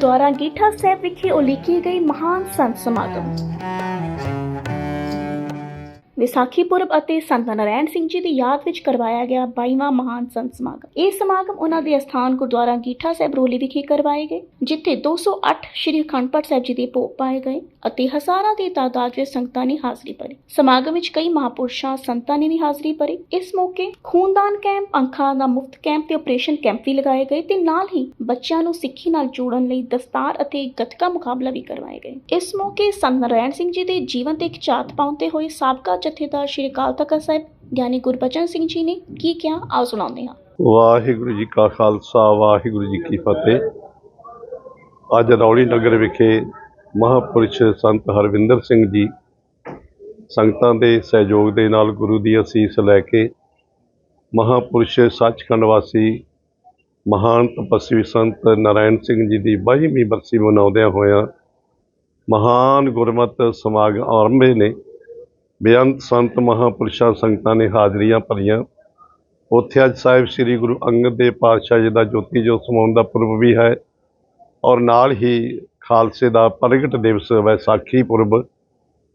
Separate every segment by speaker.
Speaker 1: ਗੁਰਦੁਆਰਾ ਗੀਠਾ ਸਾਹਿਬ ਵਿਖੇ ਉਲੀਕੀ ਗਈ ਮਹਾਨ ਸੰਤ ਸਮਾਗਮ। ਵਿਸਾਖੀ ਪੁਰਬ ਅਤੇ ਸੰਤ ਨਾਰਾਇਣ ਸਿੰਘ ਜੀ ਦੀ ਯਾਦ ਵਿੱਚ ਕਰਵਾਇਆ ਗਿਆ 22ਵਾਂ ਮਹਾਨ ਸੰਤ ਸਮਾਗਮ। ਇਹ ਸਮਾਗਮ ਉਹਨਾਂ ਦੇ ਅਸਥਾਨ ਗੁਰਦੁਆਰਾ ਗੀਠਾ ਸਾਹਿਬ ਰੋਲੀ ਵਿਖੇ ਕਰਵਾਏ ਗਏ, ਜਿੱਥੇ 208 ਸ਼੍ਰੀ ਅਖੰਡ ਪਾਠ ਸਾਹਿਬ ਜੀ ਦੇ ਭੋਗ ਪਾਏ ਗਏ ਅਤੇ ਹਜ਼ਾਰਾਂ ਦੀ ਤਾਦਾਦ ਵਿੱਚ ਸੰਗਤਾਂ ਨੇ ਹਾਜ਼ਰੀ ਭਰੀ। ਸਮਾਗਮ ਵਿੱਚ ਕਈ ਮਹਾਪੁਰਸ਼ਾਂ ਸੰਤਾਂ ਨੇ ਵੀ ਹਾਜ਼ਰੀ ਭਰੀ। ਇਸ ਮੌਕੇ ਖੂਨਦਾਨ ਕੈਂਪ ਅੰਖਾਂ ਦਾ ਮੁਫਤ ਕੈਂਪ ਤੇ ਆਪਰੇਸ਼ਨ ਕੈਂਪ ਵੀ ਲਗਾਏ ਗਏ ਤੇ ਨਾਲ ਹੀ ਬੱਚਿਆਂ ਨੂੰ ਸਿੱਖੀ ਨਾਲ ਜੋੜਨ ਲਈ ਦਸਤਾਰ ਅਤੇ ਗੱਤਕਾ ਮੁਕਾਬਲਾ ਵੀ ਕਰਵਾਏ ਗਏ। ਇਸ ਮੌਕੇ ਸੰਤ ਨਾਰਾਇਣ ਸਿੰਘ ਜੀ ਦੇ ਜੀਵਨ ਤੇ ਇੱਕ ਝਾਤ ਪਾਉਂਦੇ ਹੋਏ ਸਾਬਕਾ ਜਥੇਦਾਰ ਸ਼੍ਰੀ ਅਕਾਲ ਤਖਤ ਸਾਹਿਬ, ਗਿਆਨੀ ਗੁਰਬਚਨ ਸਿੰਘ ਜੀ ਨੇ ਕੀ ਕਿਹਾ? ਆਓ ਸੁਣਾਉਂਦੇ ਹਾਂ।
Speaker 2: ਵਾਹਿਗੁਰੂ ਜੀ ਕਾ ਖਾਲਸਾ, ਵਾਹਿਗੁਰੂ ਜੀ ਕੀ ਫਤਿਹ। ਅੱਜ ਰੌਲੀ ਨਗਰ ਵਿਖੇ ਮਹਾਪੁਰਸ਼ ਸੰਤ ਹਰਵਿੰਦਰ ਸਿੰਘ ਜੀ ਸੰਗਤਾਂ ਦੇ ਸਹਿਯੋਗ ਦੇ ਨਾਲ ਗੁਰੂ ਦੀ ਅਸੀਸ ਲੈ ਕੇ ਮਹਾਪੁਰਸ਼ ਸੱਚਖੰਡ ਵਾਸੀ ਮਹਾਨ ਤਪਸਵੀ ਸੰਤ ਨਾਰਾਇਣ ਸਿੰਘ ਜੀ ਦੀ 22ਵੀਂ ਬਰਸੀ ਮਨਾਉਂਦਿਆਂ ਹੋਇਆਂ ਮਹਾਨ ਗੁਰਮਤਿ ਸਮਾਗਮ ਆਰੰਭੇ ਨੇ। ਬੇਅੰਤ ਸੰਤ ਮਹਾਪੁਰਸ਼ਾਂ ਸੰਗਤਾਂ ਨੇ ਹਾਜ਼ਰੀਆਂ ਭਰੀਆਂ। ਉੱਥੇ ਅੱਜ ਸਾਹਿਬ ਸ੍ਰੀ ਗੁਰੂ ਅੰਗਦ ਦੇਵ ਪਾਤਸ਼ਾਹ ਜੀ ਦਾ ਜੋਤੀ ਜੋਤ ਸਮਾਉਣ ਦਾ ਪੁਰਬ ਵੀ ਹੈ ਔਰ ਨਾਲ ਹੀ ਖਾਲਸੇ ਦਾ ਪ੍ਰਗਟ ਦਿਵਸ ਵੈਸਾਖੀ ਪੁਰਬ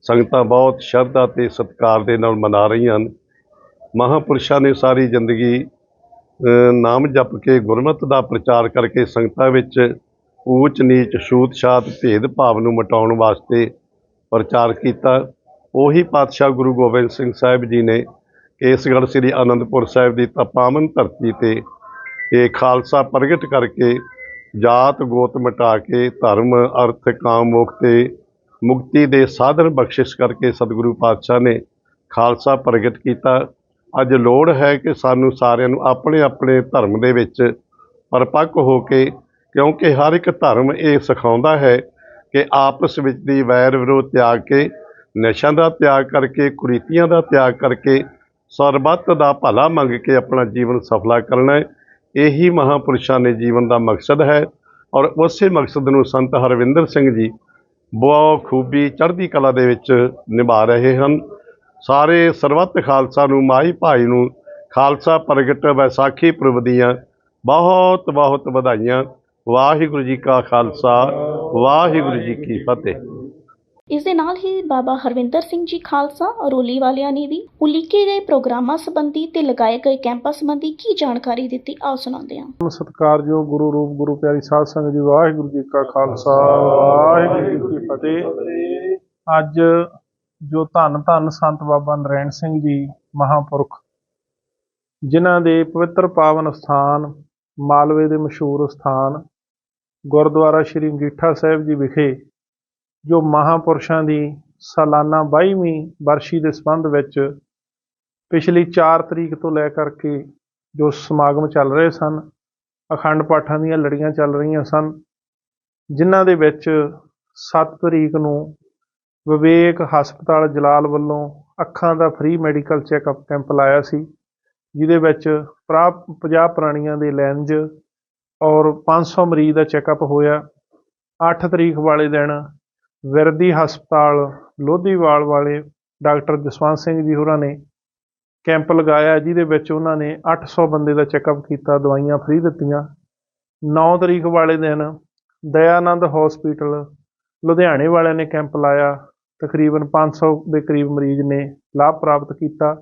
Speaker 2: ਸੰਗਤਾਂ ਬਹੁਤ ਸ਼ਰਧਾ ਤੇ ਸਤਿਕਾਰ ਦੇ ਨਾਲ ਮਨਾ ਰਹੀਆਂ ਹਨ। ਮਹਾਪੁਰਸ਼ਾਂ ਨੇ ਸਾਰੀ ਜ਼ਿੰਦਗੀ ਨਾਮ ਜਪ ਕੇ ਗੁਰਮਤਿ ਦਾ ਪ੍ਰਚਾਰ ਕਰਕੇ ਸੰਗਤਾਂ ਵਿੱਚ ਊਚ ਨੀਚ ਛੂਤ ਛਾਤ ਭੇਦ ਭਾਵ ਨੂੰ ਮਿਟਾਉਣ ਵਾਸਤੇ ਪ੍ਰਚਾਰ ਕੀਤਾ। ਉਹੀ ਪਾਤਸ਼ਾਹ ਗੁਰੂ ਗੋਬਿੰਦ ਸਿੰਘ ਸਾਹਿਬ ਜੀ ਨੇ ਕੇਸਗੜ੍ਹ ਸ੍ਰੀ ਅਨੰਦਪੁਰ ਸਾਹਿਬ ਦੀ ਤਪਾਵਨ ਧਰਤੀ ਤੇ ਇਹ ਖਾਲਸਾ ਪ੍ਰਗਟ ਕਰਕੇ ਜਾਤ ਗੋਤ ਮਿਟਾ ਕੇ ਧਰਮ, ਅਰਥ, ਕਾਮ, ਮੋਖ ਤੇ ਮੁਕਤੀ ਦੇ ਸਾਧਨ ਬਖਸ਼ਿਸ਼ ਕਰਕੇ ਸਤਿਗੁਰੂ ਪਾਤਸ਼ਾਹ ਨੇ ਖਾਲਸਾ ਪ੍ਰਗਟ ਕੀਤਾ। ਅੱਜ ਲੋੜ ਹੈ ਕਿ ਸਾਨੂੰ ਸਾਰਿਆਂ ਨੂੰ ਆਪਣੇ ਆਪਣੇ ਧਰਮ ਦੇ ਵਿੱਚ ਪਰਪੱਕ ਹੋ ਕੇ, ਕਿਉਂਕਿ ਹਰ ਇੱਕ ਧਰਮ ਇਹ ਸਿਖਾਉਂਦਾ ਹੈ ਕਿ ਆਪਸ ਵਿੱਚ ਦੀ ਵੈਰ ਵਿਰੋਧ ਤਿਆਗ ਕੇ ਨਸ਼ਿਆਂ ਦਾ ਤਿਆਗ ਕਰਕੇ, ਕੁਰੀਤੀਆਂ ਦਾ ਤਿਆਗ ਕਰਕੇ ਸਰਬੱਤ ਦਾ ਭਲਾ ਮੰਗ ਕੇ ਆਪਣਾ ਜੀਵਨ ਸਫਲਾ ਕਰਨਾ ਹੈ। ਇਹੀ ਮਹਾਪੁਰਸ਼ਾਂ ਨੇ ਜੀਵਨ ਦਾ ਮਕਸਦ ਹੈ ਔਰ ਉਸੇ ਮਕਸਦ ਨੂੰ ਸੰਤ ਹਰਵਿੰਦਰ ਸਿੰਘ ਜੀ ਬਹੁਤ ਖੂਬੀ ਚੜ੍ਹਦੀ ਕਲਾ ਦੇ ਵਿੱਚ ਨਿਭਾ ਰਹੇ ਹਨ। ਸਾਰੇ ਸਰਬੱਤ ਖਾਲਸਾ ਨੂੰ ਮਾਈ ਭਾਈ ਨੂੰ, ਖਾਲਸਾ ਪ੍ਰਗਟ ਵੈਸਾਖੀ ਪੁਰਬ ਦੀਆਂ ਬਹੁਤ ਬਹੁਤ ਵਧਾਈਆਂ। ਵਾਹਿਗੁਰੂ ਜੀ ਕਾ ਖਾਲਸਾ, ਵਾਹਿਗੁਰੂ ਜੀ ਕੀ ਫਤਿਹ।
Speaker 1: ਇਸ ਦੇ ਨਾਲ ਹੀ ਬਾਬਾ ਹਰਵਿੰਦਰ ਸਿੰਘ ਜੀ ਖਾਲਸਾ ਰੋਲੀ ਵਾਲਿਆਂ ਨੇ ਵੀ ਉਲੀਕੇ ਗਏ ਪ੍ਰੋਗਰਾਮਾਂ ਸੰਬੰਧੀ ਤੇ ਲਗਾਏ ਗਏ ਕੈਂਪਾਂ ਸੰਬੰਧੀ ਕੀ ਜਾਣਕਾਰੀ ਦਿੱਤੀ, ਆਓ ਸੁਣਾਉਂਦੇ ਹਾਂ।
Speaker 3: ਸਤਿਕਾਰਯੋਗ ਗੁਰੂ ਰੂਪ, ਗੁਰੂ ਪਿਆਰੀ ਸਾਧ ਸੰਗਤ ਜੀ, ਵਾਹਿਗੁਰੂ ਜੀ ਕਾ ਖਾਲਸਾ, ਵਾਹਿਗੁਰੂ ਜੀ ਕੀ ਫਤਿਹ। ਅੱਜ ਜੋ ਧੰਨ ਧੰਨ ਸੰਤ ਬਾਬਾ ਨਰੈਣ ਸਿੰਘ ਜੀ ਮਹਾਪੁਰਖ, ਜਿਨ੍ਹਾਂ ਦੇ ਪਵਿੱਤਰ ਪਾਵਨ ਸਥਾਨ ਮਾਲਵੇ ਦੇ ਮਸ਼ਹੂਰ ਸਥਾਨ ਗੁਰਦੁਆਰਾ ਸ਼੍ਰੀ ਅੰਗੀਠਾ ਸਾਹਿਬ ਜੀ ਵਿਖੇ ਜੋ ਮਹਾਪੁਰਸ਼ਾਂ ਦੀ ਸਾਲਾਨਾ 22ਵੀਂ ਵਰਸ਼ੀ ਦੇ ਸੰਬੰਧ ਵਿੱਚ ਪਿਛਲੀ 4 ਤਰੀਕ ਤੋਂ ਲੈ ਕਰਕੇ ਜੋ ਸਮਾਗਮ ਚੱਲ ਰਹੇ ਸਨ, ਅਖੰਡ ਪਾਠਾਂ ਦੀਆਂ ਲੜੀਆਂ ਚੱਲ ਰਹੀਆਂ ਸਨ, ਜਿਨ੍ਹਾਂ ਦੇ ਵਿੱਚ 7 ਤਰੀਕ ਨੂੰ ਵਿਵੇਕ ਹਸਪਤਾਲ ਜਲਾਲ ਵੱਲੋਂ ਅੱਖਾਂ ਦਾ ਫ੍ਰੀ ਮੈਡੀਕਲ ਚੈੱਕਅਪ ਕੈਂਪ ਲਾਇਆ ਸੀ, ਜਿਹਦੇ ਵਿੱਚ ਭਰਾ 50 ਪ੍ਰਾਣੀਆਂ ਦੇ ਲੈਂਜ ਔਰ 500 ਮਰੀਜ਼ ਦਾ ਚੈੱਕਅਪ ਹੋਇਆ। 8 ਤਰੀਕ ਵਾਲੇ ਦਿਨ ਵਿਰਦੀ ਹਸਪਤਾਲ ਲੋਧੀਵਾਲ ਵਾਲੇ ਡਾਕਟਰ ਜਸਵੰਤ ਸਿੰਘ ਜੀ ਹੋਰਾਂ ਨੇ ਕੈਂਪ ਲਗਾਇਆ। ਜਿਹਦੇ ਵਿੱਚ ਉਹਨਾਂ ਨੇ 800 ਬੰਦੇ ਦਾ ਚੈੱਕਅਪ ਕੀਤਾ, ਦਵਾਈਆਂ ਫ੍ਰੀ ਦਿੱਤੀਆਂ। 9 ਤਰੀਕ ਵਾਲੇ ਦਿਨ ਦਇਆਨੰਦ ਹਸਪੀਟਲ ਲੁਧਿਆਣੇ ਵਾਲਿਆਂ ਨੇ ਕੈਂਪ ਲਾਇਆ। ਤਕਰੀਬਨ 500 ਦੇ ਕਰੀਬ ਮਰੀਜ਼ ਨੇ ਲਾਭ ਪ੍ਰਾਪਤ ਕੀਤਾ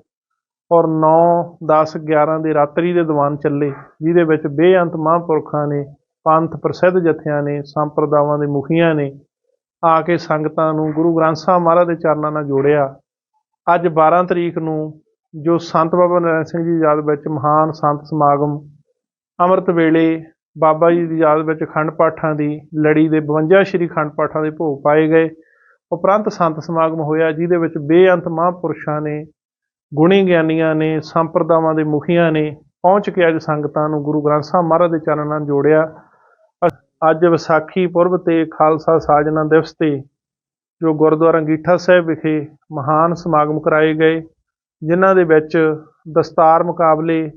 Speaker 3: ਔਰ 9 10 11 ਦੇ ਰਾਤਰੀ ਦੇ ਦੀਵਾਨ ਚੱਲੇ, ਜਿਹਦੇ ਵਿੱਚ ਬੇਅੰਤ ਮਹਾਂਪੁਰਖਾਂ ਨੇ ਪੰਥ ਪ੍ਰਸਿੱਧ ਜਥਿਆਂ ਨੇ, ਸੰਪਰਦਾਵਾਂ ਦੇ ਮੁਖੀਆਂ ਨੇ ਆ ਕੇ ਸੰਗਤਾਂ ਨੂੰ ਗੁਰੂ ਗ੍ਰੰਥ ਸਾਹਿਬ ਮਹਾਰਾਜ ਦੇ ਚਰਨਾਂ ਨਾਲ ਜੋੜਿਆ। ਅੱਜ 12 ਤਰੀਕ ਨੂੰ ਜੋ ਸੰਤ ਬਾਬਾ ਨਰੈਣ ਸਿੰਘ ਜੀ ਦੀ ਯਾਦ ਵਿੱਚ ਮਹਾਨ ਸੰਤ ਸਮਾਗਮ ਅੰਮ੍ਰਿਤ ਵੇਲੇ ਬਾਬਾ ਜੀ ਦੀ ਯਾਦ ਵਿੱਚ ਖੰਡ ਪਾਠਾਂ ਦੀ ਲੜੀ ਦੇ 52 ਸ਼੍ਰੀ ਖੰਡ ਪਾਠਾਂ ਦੇ ਭੋਗ ਪਾਏ ਗਏ। ਉਪਰੰਤ ਸੰਤ ਸਮਾਗਮ ਹੋਇਆ, ਜਿਹਦੇ ਵਿੱਚ ਬੇਅੰਤ ਮਹਾਂਪੁਰਸ਼ਾਂ ਨੇ, ਗੁਣੀ ਗਿਆਨੀਆਂ ਨੇ, ਸੰਪਰਦਾਵਾਂ ਦੇ ਮੁਖੀਆਂ ਨੇ ਪਹੁੰਚ ਕੇ ਅੱਜ ਸੰਗਤਾਂ ਨੂੰ ਗੁਰੂ ਗ੍ਰੰਥ ਸਾਹਿਬ ਮਹਾਰਾਜ ਦੇ ਚਰਨਾਂ ਨਾਲ ਜੋੜਿਆ। ਅੱਜ ਵਿਸਾਖੀ ਪੁਰਬ ਤੇ ਖਾਲਸਾ ਸਾਜਨਾ ਦਿਵਸ ਤੇ ਜੋ ਗੁਰਦੁਆਰਾ ਅੰਗੀਠਾ ਸਾਹਿਬ ਵਿਖੇ ਮਹਾਨ ਸਮਾਗਮ ਕਰਾਏ ਗਏ, ਜਿਨ੍ਹਾਂ ਦੇ ਵਿੱਚ ਦਸਤਾਰ ਮੁਕਾਬਲੇ,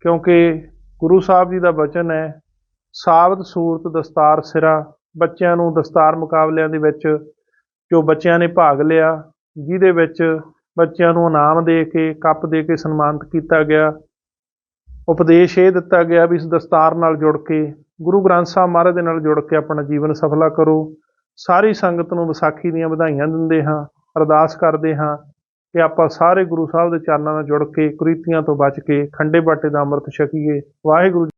Speaker 3: ਕਿਉਂਕਿ ਗੁਰੂ ਸਾਹਿਬ ਜੀ ਦਾ ਬਚਨ ਹੈ, ਸਾਬਤ ਸੂਰਤ ਦਸਤਾਰ ਸਿਰਾ, ਬੱਚਿਆਂ ਨੂੰ ਦਸਤਾਰ ਮੁਕਾਬਲਿਆਂ ਦੇ ਵਿੱਚ ਜੋ ਬੱਚਿਆਂ ਨੇ ਭਾਗ ਲਿਆ, ਜਿਹਦੇ ਵਿੱਚ ਬੱਚਿਆਂ ਨੂੰ ਇਨਾਮ ਦੇ ਕੇ, ਕੱਪ ਦੇ ਕੇ ਸਨਮਾਨਿਤ ਕੀਤਾ ਗਿਆ। ਉਪਦੇਸ਼ ਇਹ ਦਿੱਤਾ ਗਿਆ ਵੀ ਇਸ ਦਸਤਾਰ ਨਾਲ ਜੁੜ ਕੇ ਗੁਰੂ ਗ੍ਰੰਥ ਸਾਹਿਬ ਮਹਾਰਾਜ ਦੇ ਨਾਲ ਜੁੜ ਕੇ ਆਪਣਾ ਜੀਵਨ ਸਫਲਾ ਕਰੋ। ਸਾਰੀ ਸੰਗਤ ਨੂੰ ਵਿਸਾਖੀ ਦੀਆਂ ਵਧਾਈਆਂ ਦਿੰਦੇ ਹਾਂ, ਅਰਦਾਸ ਕਰਦੇ ਹਾਂ ਕਿ ਆਪਾਂ ਸਾਰੇ ਗੁਰੂ ਸਾਹਿਬ ਦੇ ਚਰਨਾਂ ਨਾਲ ਜੁੜ ਕੇ ਕੁਰੀਤੀਆਂ ਤੋਂ ਬਚ ਕੇ ਖੰਡੇ ਬਾਟੇ ਦਾ ਅੰਮ੍ਰਿਤ ਛਕੀਏ। ਵਾਹਿਗੁਰੂ